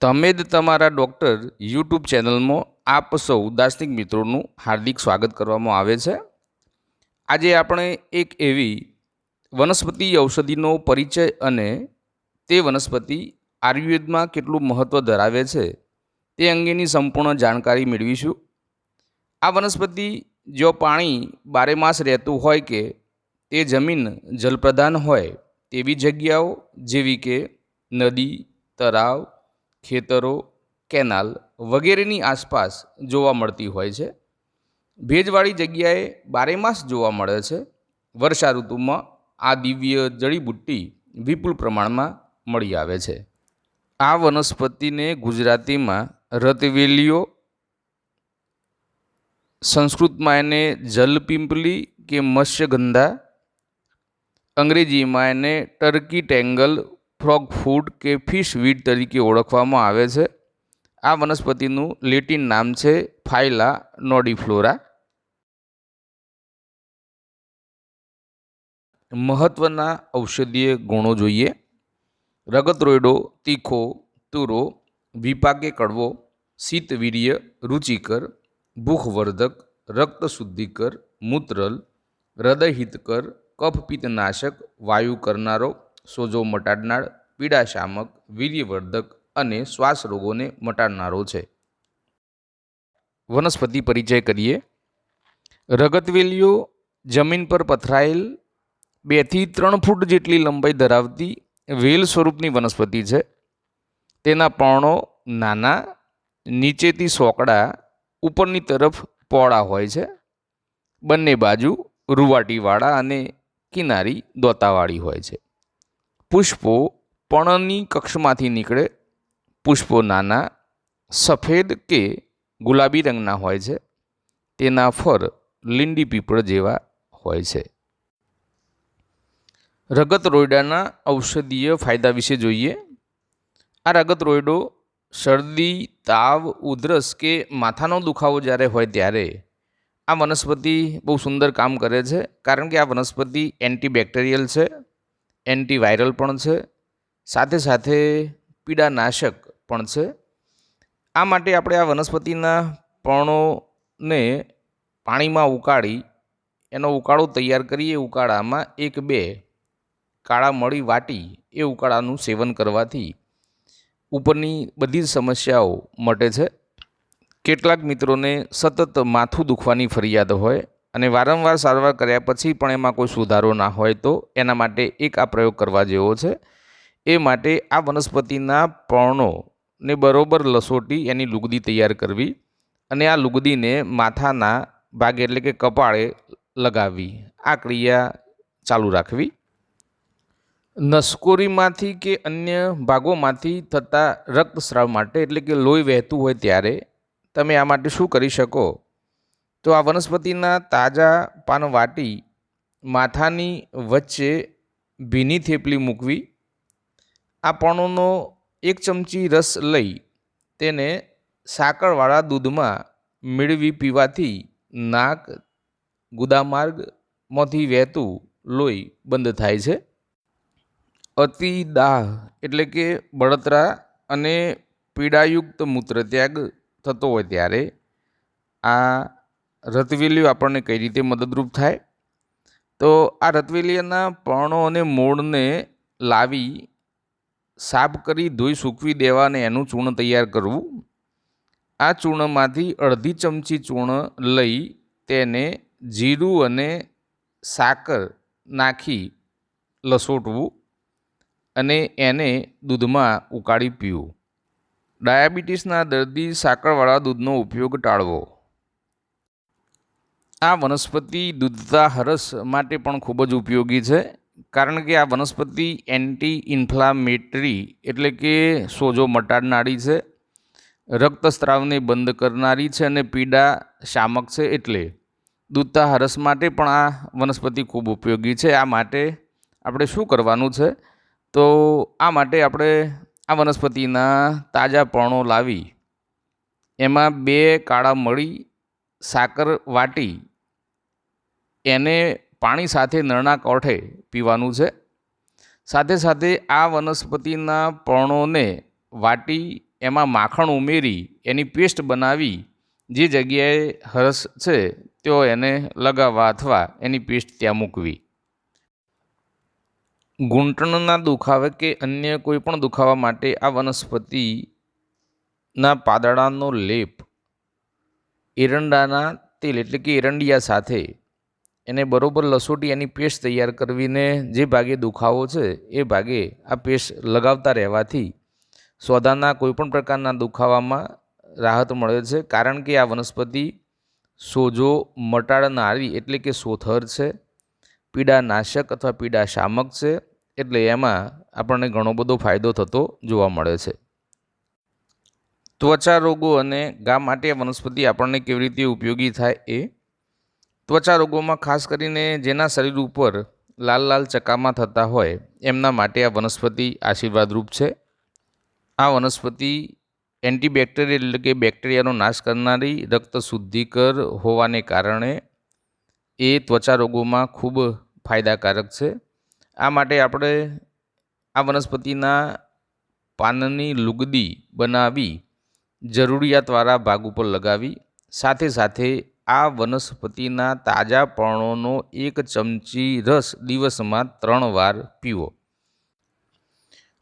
તમે જ તમારા ડૉક્ટર યુટ્યુબ ચેનલમાં આપ સૌ દાર્શનિક મિત્રોનું હાર્દિક સ્વાગત કરવામાં આવે છે. આજે આપણે એક એવી વનસ્પતિ ઔષધિનો પરિચય અને તે વનસ્પતિ આયુર્વેદમાં કેટલું મહત્ત્વ ધરાવે છે તે અંગેની સંપૂર્ણ જાણકારી મેળવીશું. આ વનસ્પતિ જો પાણી બારેમાસ રહેતું હોય કે તે જમીન જલપ્રધાન હોય તેવી જગ્યાઓ જેવી કે નદી, તળાવ ખેતરો, કેનાલ વગેરેની આસપાસ જોવા મળતી હોય છે. ભેજવાળી જગ્યાએ બારેમાસ જોવા મળે છે. વર્ષા ઋતુમાં આ દિવ્ય જડીબુટ્ટી વિપુલ પ્રમાણમાં મળી આવે છે. આ વનસ્પતિને ગુજરાતીમાં રતવેલીઓ, સંસ્કૃતમાં એને જલપિંપલી કે મત્સ્યગંધા, અંગ્રેજીમાં એને ટર્કી ટેંગલ ફ્રોગ ફૂડ કે ફિશ વીડ તરીકે ઓળખવામાં આવે છે. આ વનસ્પતિનું લેટિન નામ છે ફાઇલા નોડીફ્લોરા. મહત્ત્વના ઔષધીય ગુણો જોઈએ. રગતરોયડો, તીખો, તુરો, વિપાકે કડવો, શીતવીર્ય, રુચિકર, ભૂખવર્ધક રક્ત શુદ્ધિકર મૂત્રલ, હૃદયહિતકર, કફપિત્તનાશક, વાયુ કરનારો, સોજો મટાડનાર પીડાશામક, વીર્યવર્ધક અને શ્વાસ રોગોને મટાડનારો છે. વનસ્પતિ પરિચય કરીએ. રગતવેલીઓ જમીન પર પથરાયેલ બેથી ત્રણ ફૂટ જેટલી લંબાઈ ધરાવતી વેલ સ્વરૂપની વનસ્પતિ છે. તેના પર્ણો નાના, નીચેથી સોકડા, ઉપરની તરફ પહોળા હોય છે. બંને બાજુ રૂવાટીવાળા અને કિનારી દોતાવાળી હોય છે. પુષ્પો પર્ણની કક્ષમાંથી નીકળે પુષ્પો નાના, સફેદ કે ગુલાબી રંગના હોય છે. તેના ફર લીંડી પીપળ જેવા હોય છે. રગત રોયડાના ઔષધીય ફાયદા વિશે જોઈએ. આ રગત રોયડો શરદી, તાવ, ઉધરસ કે માથાનો દુખાવો જ્યારે હોય ત્યારે આ વનસ્પતિ બહુ સુંદર કામ કરે છે. કારણ કે આ વનસ્પતિ એન્ટીબેક્ટેરિયલ છે એન્ટીવાયરલ પણ છે. સાથે સાથે પીડાનાશક પણ છે. આ માટે આપણે આ વનસ્પતિના પર્ણોને પાણીમાં ઉકાળી, એનો ઉકાળો તૈયાર કરીએ. ઉકાળામાં એક બે કાળા મળી વાટી, એ ઉકાળાનું સેવન કરવાથી ઉપરની બધી જ સમસ્યાઓ મટે છે. કેટલાક મિત્રોને સતત માથું દુખવાની ફરિયાદ હોય અને વારંવાર સારવાર કર્યા પછી પણ એમાં કોઈ સુધારો ના હોય તો એના માટે એક આ પ્રયોગ કરવા જેવો છે. એ માટે આ વનસ્પતિના પર્ણોને બરોબર લસોટી એની લુગદી તૈયાર કરવી અને આ લુગદીને માથાના ભાગે એટલે કે કપાળે લગાવવી. આ ક્રિયા ચાલુ રાખવી. નસકોરીમાંથી કે અન્ય ભાગોમાંથી થતા રક્તસ્રાવ માટે એટલે કે લોહી વહેતું હોય ત્યારે તમે આ માટે શું કરી શકો? તો આ વનસ્પતિના તાજા પાન વાટી માથાની વચ્ચે ભીની થેપલી મૂકવી આ પણોનો એક ચમચી રસ લઈ તેને સાકરવાળા દૂધમાં મેળવી પીવાથી નાક ગુદામાર્ગમાંથી વહેતું લોહી બંધ થાય છે. અતિ દાહ એટલે કે બળતરા અને પીડાયુક્ત મૂત્રત્યાગ થતો હોય ત્યારે આ રતવેલીઓ આપણને કઈ રીતે મદદરૂપ થાય? તો આ રતવેલીયાના પર્ણો અને મૂળને લાવી સાફ કરી ધોઈ સૂકવી દેવા અને એનું ચૂર્ણ તૈયાર કરવું. આ ચૂર્ણમાંથી અડધી ચમચી ચૂર્ણ લઈ તેને જીરું અને સાકર નાખી લસોટવું અને એને દૂધમાં ઉકાળી પીવું. ડાયાબિટીસના દર્દી સાકરવાળા દૂધનો ઉપયોગ ટાળવો. આ વનસ્પતિ દૂધતા હરસ માટે પણ ખૂબ જ ઉપયોગી છે. કારણ કે આ વનસ્પતિ એન્ટી ઇન્ફ્લામેટરી એટલે કે સોજો મટાડનારી છે, રક્તસ્રાવને બંધ કરનારી છે અને પીડા શામક છે એટલે દૂધતા હરસ માટે પણ આ વનસ્પતિ ખૂબ ઉપયોગી છે. આ માટે આપણે શું કરવાનું છે? તો આ માટે આપણે આ વનસ્પતિના તાજા પર્ણો લાવી, એમાં બે કાળા મળી, સાકર વાટી, એને પાણી સાથે નળના કોઠે પીવાનું છે. સાથે સાથે આ વનસ્પતિના પર્ણોને વાટી, એમાં માખણ ઉમેરી, એની પેસ્ટ બનાવી, જે જગ્યાએ હરસ છે, તેઓ એને લગાવવા અથવા એની પેસ્ટ ત્યાં મૂકવી. ઘૂંટણના દુખાવે કે અન્ય કોઈ પણ દુખાવા માટે આ વનસ્પતિના પાદળાનો લેપ એરંડાના તેલ એટલે કે એરંડિયા સાથે એને બરોબર લસોટી એની પેસ્ટ તૈયાર કરવીને જે ભાગે દુખાવો છે, એ ભાગે આ પેસ્ટ લગાવતા રહેવાથી સોદાના કોઈપણ પ્રકારના દુખાવામાં રાહત મળે છે. કારણ કે આ વનસ્પતિ સોજો મટાડનારી એટલે કે સોથર છે, પીડાનાશક અથવા પીડા શામક છે, એટલે એમાં આપણને ઘણો બધો ફાયદો થતો જોવા મળે છે. ત્વચા રોગો અને ગા માટે વનસ્પતિ આપણને કેવી રીતે ઉપયોગી થાય એ ત્વચા રોગોમાં ખાસ કરીને જેના શરીર ઉપર લાલ લાલ ચકામા થતા હોય, એમના માટે આ વનસ્પતિ આશીર્વાદરૂપ છે. આ વનસ્પતિ એન્ટીબેક્ટેરિયલ એટલે કે બેક્ટેરિયાનો નાશ કરનારી રક્ત શુદ્ધિકર હોવાને કારણે એ ત્વચા રોગોમાં ખૂબ ફાયદાકારક છે. આ માટે આપણે આ વનસ્પતિના પાનની લુગદી બનાવી જરૂરિયાતવાળા ભાગ ઉપર લગાવી, સાથે સાથે આ વનસ્પતિના તાજા પર્ણોનો એક ચમચી રસ દિવસમાં ત્રણ વાર પીવો.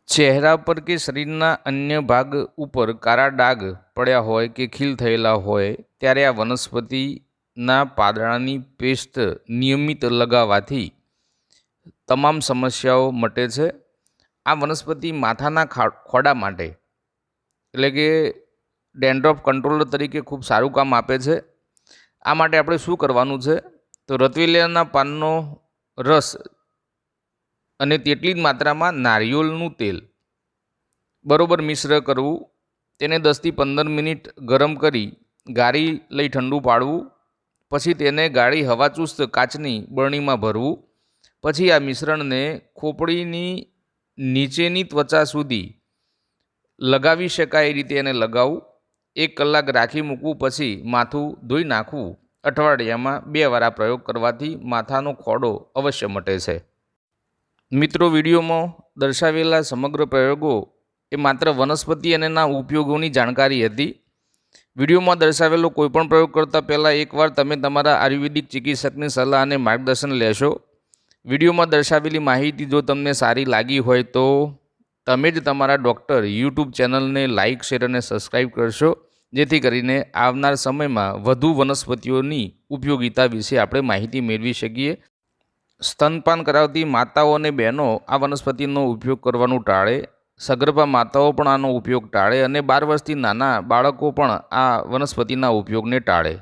ચહેરા પર કે શરીરના અન્ય ભાગ ઉપર કાળા ડાઘ પડ્યા હોય કે ખીલ થયેલા હોય, ત્યારે આ વનસ્પતિના પાદળાની પેસ્ટ નિયમિત લગાવવાથી તમામ સમસ્યાઓ મટે છે. આ વનસ્પતિ માથાના ખોડા માટે, એટલે કે ડેન્ડ્રોફ કંટ્રોલર તરીકે ખૂબ સારું કામ આપે છે. આ માટે આપણે શું કરવાનું છે? તો રતવેલિયાના પાનનો રસ અને તેટલી જ માત્રામાં નારિયેળનું તેલ. બરોબર મિશ્ર કરવું, તેને દસથી પંદર મિનિટ ગરમ કરી ગાળી લઈ ઠંડુ પાડવું, પછી તેને ગાળી હવાચુસ્ત કાચની બરણીમાં ભરવું, પછી આ મિશ્રણને ખોપડીની નીચેની ત્વચા સુધી લગાવી શકાય એ રીતે એને લગાવવું એક કલાક રાખી મૂકવું પછી માથું ધોઈ નાખવું. અઠવાડિયામાં બે વાર આ પ્રયોગ કરવાથી માથાનો ખોડો અવશ્ય મટે છે. મિત્રો, વિડીયોમાં દર્શાવેલા સમગ્ર પ્રયોગો એ માત્ર વનસ્પતિ અને ના ઉપયોગોની જાણકારી હતી. વિડીયોમાં દર્શાવેલો કોઈપણ પ્રયોગ કરતાં પહેલાં એકવાર તમે તમારા આયુર્વેદિક ચિકિત્સકની સલાહ અને માર્ગદર્શન લેશો. વિડીયોમાં દર્શાવેલી માહિતી જો તમને સારી લાગી હોય તો તમે જ તમારા ડૉક્ટર યુટ્યુબ ચેનલને લાઇક શેર અને સબસ્ક્રાઈબ કરશો. જેથી કરીને આવનાર સમયમાં વધુ વનસ્પતિઓની ઉપયોગિતા વિશે આપણે માહિતી મેળવી શકીએ. સ્તનપાન કરાવતી માતાઓ અને બહેનો આ વનસ્પતિનો ઉપયોગ કરવાનું ટાળે. સગર્ભા માતાઓ પણ આનો ઉપયોગ ટાળે અને બાર વર્ષથી નાના બાળકો પણ આ વનસ્પતિના ઉપયોગને ટાળે.